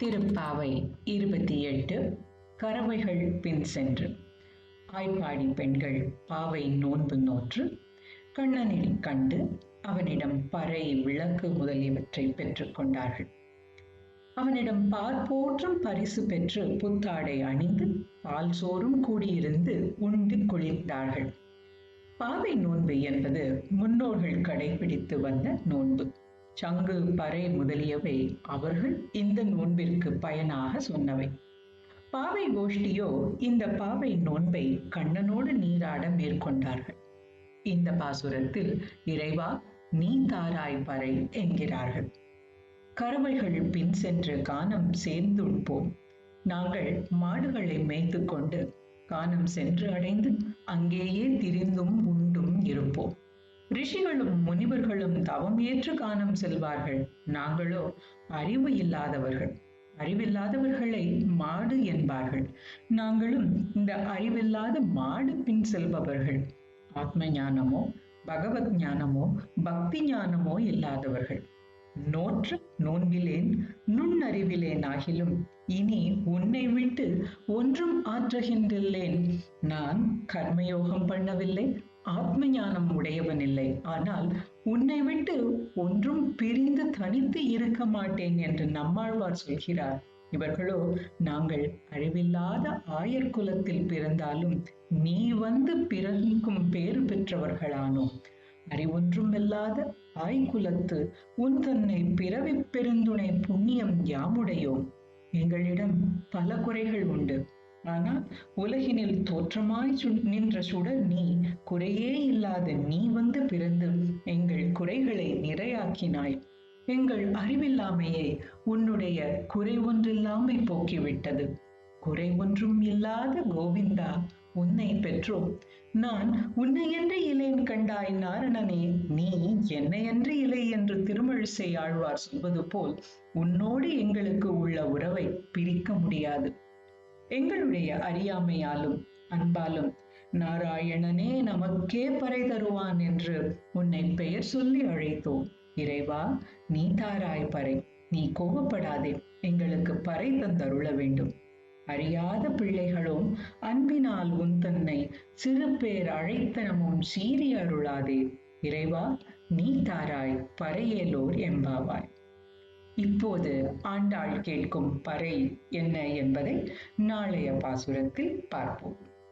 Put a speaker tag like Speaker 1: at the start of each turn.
Speaker 1: திருப்பாவை இருபத்தி எட்டு கறவைகள் பின் சென்று. ஆய்ப்பாடி பெண்கள் பாவை நோன்பு நோற்று கண்ணனில் கண்டு அவனிடம் பறை விளக்கு முதலியவற்றை பெற்றுக் கொண்டார்கள். அவனிடம் பார்ப்போற்றும் பரிசு பெற்று புத்தாடை அணிந்து பால் சோறும் கூடியிருந்து உண்டு குளிர்ந்தார்கள் பாவை நோன்பு என்பது முன்னோர்கள் கடைபிடித்து வந்த நோன்பு. சங்கு பறை முதலியவை அவர்கள் இந்த நோன்பிற்கு பயனாக சொன்னவை. பாவை கோஷ்டியோ இந்த பாவை நோன்பை கண்ணனோடு நீராட மேற்கொண்டார்கள். இந்த பாசுரத்தில் இறைவா நீ தாராய் பறை என்கிறார்கள். கறவைகள் பின் சென்று கானம் சேர்ந்துட்போம். நாங்கள் மாடுகளை மேய்த்து கொண்டு கானம் சென்று அடைந்து அங்கேயே திரிந்தும் உண்டும் இருப்போம். ரிஷிகளும் முனிவர்களும் தவம் ஏற்று கானம் செல்வார்கள். நாங்களோ அறிவு இல்லாதவர்கள். அறிவில்லாதவர்களை மாடு என்பார்கள். நாங்களும் இந்த அறிவில்லாத மாடு பின் செல்பவர்கள். ஆத்ம ஞானமோ பகவத் ஞானமோ பக்தி ஞானமோ இல்லாதவர்கள். நோற்று நோன்பிலேன் நுண்ணறிவிலேன் ஆகிலும் இனி உன்னை விட்டு ஒன்றும் ஆற்றுகின்றேன். நான் கர்மயோகம் பண்ணவில்லை ஆத்ம ஞானம் உடையவன் இல்லை. ஆனால் உன்னை விட்டு ஒன்றும் பிரிந்து தனித்து இருக்க மாட்டேன் என்று நம்மாழ்வார் சொல்கிறார். இவர்களோ நாங்கள் அழிவில்லாத ஆயர் குலத்தில் பிறந்தாலும் நீ வந்து பிறக்கும் பேறு பெற்றவர்களானோம் அறிவொன்றும் இல்லாத ஆய்குலத்து உன் தன்னை பிறவி பெருந்துணை புண்ணியம் யாமுடையோம். எங்களிடம் பல குறைகள் உண்டு. ஆனால் உலகினில் தோற்றமாய் நின்ற சுடர் நீ குறையே இல்லாத நீ வந்து பிறந்து எங்கள் குறைகளை நிறையாக்கினாய். எங்கள் அறிவில்லாமையை உன்னுடைய குறை ஒன்றில்லாமை போக்கிவிட்டது. குறை ஒன்றும் இல்லாத கோவிந்தா உன்னை பெற்றோம். நான் உன்னை என்று இலேன் கண்டாய் நாரணனே நீ என்னையன்று இலை என்று திருமழிசை ஆழ்வார் சொல்வது போல் உன்னோடு எங்களுக்கு உள்ள உறவை பிரிக்க முடியாது. எங்களுடைய அறியாமையாலும் அன்பாலும் நாராயணனே நமக்கே பறை தருவான் என்று உன்னை பெயர் சொல்லி அழைத்தோம். இறைவா நீ தாராய் பறை. நீ கோபப்படாதே. எங்களுக்கு பறை தந்தருள வேண்டும். அறியாத பிள்ளைகளும் அன்பினால் உன் தன்னை சிறு பேர் அழைத்தனமும் சீறி அருளாதே. இறைவா நீ தாராய் பறையேலோர் எம்பாவாய் இப்போது ஆண்டாள் கேட்கும் பறை என்ன என்பதை நாளைய பாசுரத்தில் பார்ப்போம்.